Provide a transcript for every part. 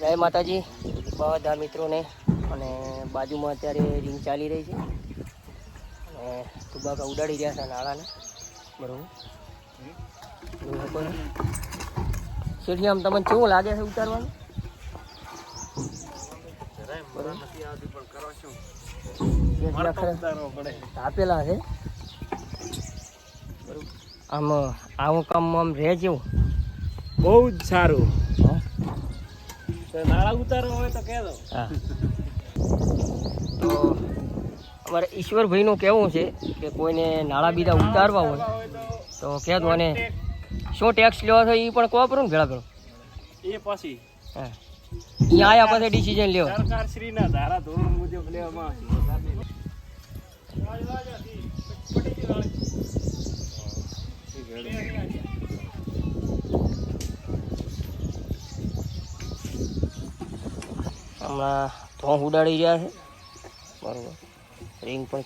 જય માતાજી. બધા મિત્રોને અને બાજુમાં અત્યારે રીંગ ચાલી રહી છે. અને તુબાકા ઉડાડી રહ્યા છે નાળાને. બરોબર. શેઠી આમ તમને કેવું લાગે છે ઉતારવાનું? આપેલા છે. બરોબર. આમ આવું કામ આમ રહે જેવું બહુ જ સારું. નાળા ઉતારવા હોય તો કહેજો હા. તો અમારે ઈશ્વરભાઈનું કહેવું છે કે કોઈને નાળા બીજા ઉતારવા હોય તો કહેતો અને શું ટેક્સ લેવા થાય એ પણ કોપરું ને ભેળા ભેળો? એ પછી. હા. અહીંયા આવ્યા પછી ડિસિઝન લેવો. સરકાર શ્રીના ધારા ધોરણ મુજબ લેવામાં હમણાં ધોં ઉડાડી રહ્યા છે. બરાબર. રિંગ પણ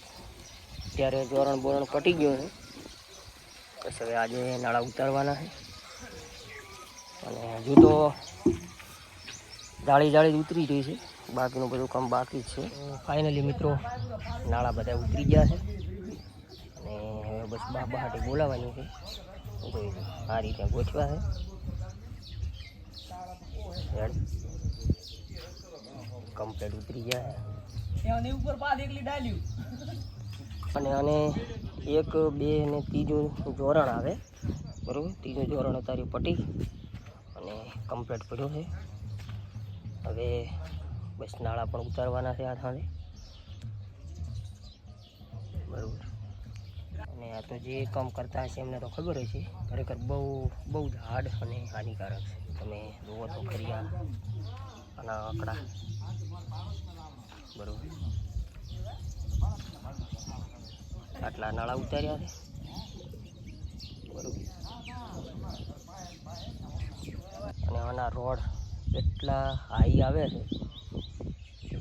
ત્યારે ધોરણ બોરણ પટી ગયું છે બસ હવે આજે નાળા ઉતારવાના છે. અને હજુ તો જાળી જાળી ઉતરી રહી છે. બાકીનું બધું કામ બાકી જ છે. ફાઇનલી મિત્રો. નાળા બધા ઉતરી ગયા છે. અને હવે બસ બાબાહાટી બહાટે બોલાવવાની છે. જોઈ આ રીતે ગોઠવા છે. કમ્પ્લીટ ઉતરી ગયા. છે ઉપર પાદ એકલી ડાલ્યું. અને આને એક બે અને ત્રીજું જોરણ આવે. બરાબર? ત્રીજું જોરણ અત્યારે પટી અને કમ્પ્લીટ પડ્યો છે. હવે બસ નાળા પણ ઉતારવાના છે આ થાણે બરાબર. અને આ તો જે કામ કરતા હશે એમને તો ખબર છે ખરેખર બહુ બહુ જ હાર્ડ અને હાનિકારક છે. તમે જુઓ તો ખરી આ આના આંકડા. બરાબર. આટલા નાળા ઉતાર્યા છે. બરોબર. અને આના રોડ એટલા હાઈ આવે છે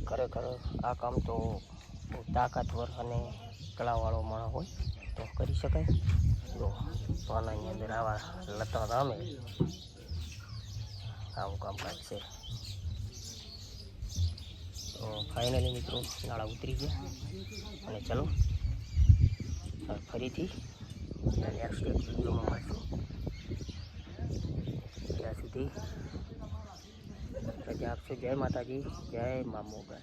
ખરેખર આ કામ તો બહુ તાકાતવર અને કળાવાળો માણસ હોય તો કરી શકાય. જો, પાનાની અંદર આવા લતા રામે આવું કામકાજ છે. તો ફાઇનલી મિત્રો નાળા ઉતરી ગયા. અને ચલો ફરીથી નેક્સ્ટ એક વિડીયોમાં મળશું. ત્યાં સુધી રજા આપશો. જય માતાજી, જય મા મોગલ.